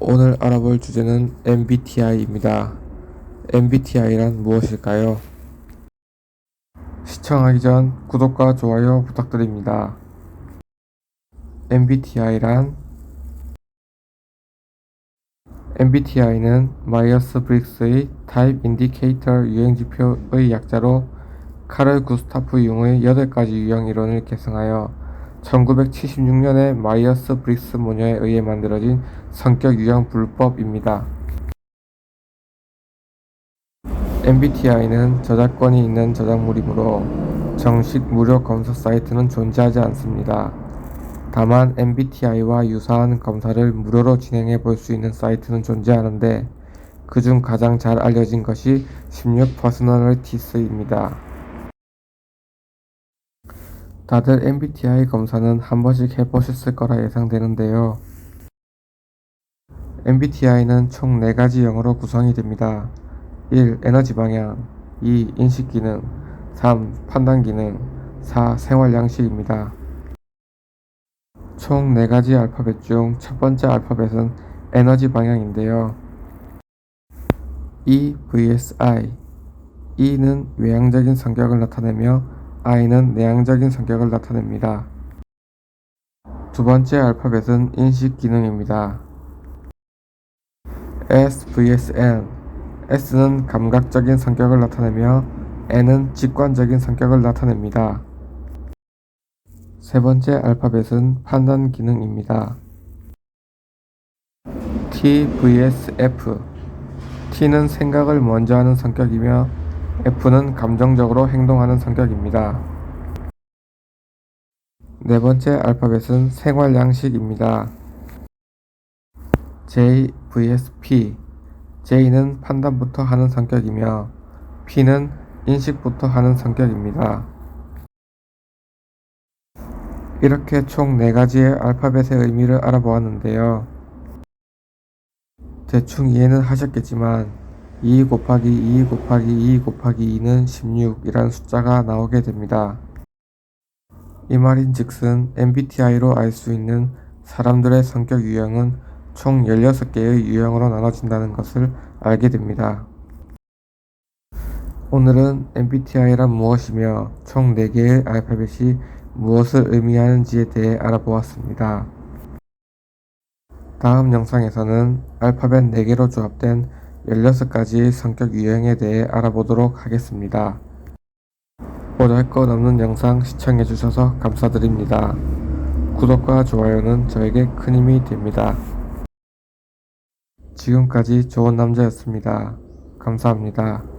오늘 알아볼 주제는 MBTI입니다. MBTI란 무엇일까요? 시청하기 전 구독과 좋아요 부탁드립니다. MBTI란 MBTI는 마이어스 브릭스의 타입 인디케이터 유형지표의 약자로 카를 구스타프 융의 8가지 유형 이론을 계승하여 1976년에 마이어스 브릭스 모녀에 의해 만들어진 성격 유형 분류법입니다. MBTI는 저작권이 있는 저작물이므로 정식 무료 검사 사이트는 존재하지 않습니다. 다만 MBTI와 유사한 검사를 무료로 진행해 볼 수 있는 사이트는 존재하는데 그중 가장 잘 알려진 것이 16 퍼스널리티스입니다. 다들 MBTI 검사는 한 번씩 해보셨을 거라 예상되는데요. MBTI는 총 4가지 영어로 구성이 됩니다. 1. 에너지 방향 2. 인식 기능 3. 판단 기능 4. 생활 양식입니다. 총 4가지 알파벳 중 첫 번째 알파벳은 에너지 방향인데요. E vs I E는 외향적인 성격을 나타내며 I는 내향적인 성격을 나타냅니다. 두 번째 알파벳은 인식 기능입니다. S vs N S는 감각적인 성격을 나타내며 N은 직관적인 성격을 나타냅니다. 세 번째 알파벳은 판단 기능입니다. T vs F T는 생각을 먼저 하는 성격이며 F는 감정적으로 행동하는 성격입니다. 네 번째 알파벳은 생활 양식입니다. J vs P J는 판단부터 하는 성격이며 P는 인식부터 하는 성격입니다. 이렇게 총 4가지의 알파벳의 의미를 알아보았는데요. 대충 이해는 하셨겠지만 2 곱하기 2 곱하기 2 곱하기 2는 16이라는 숫자가 나오게 됩니다. 이 말인 즉슨 MBTI로 알 수 있는 사람들의 성격 유형은 총 16개의 유형으로 나눠진다는 것을 알게 됩니다. 오늘은 MBTI란 무엇이며 총 4개의 알파벳이 무엇을 의미하는지에 대해 알아보았습니다. 다음 영상에서는 알파벳 4개로 조합된 16가지의 성격 유형에 대해 알아보도록 하겠습니다. 보잘 것 없는 영상 시청해주셔서 감사드립니다. 구독과 좋아요는 저에게 큰 힘이 됩니다. 지금까지 좋은 남자였습니다. 감사합니다.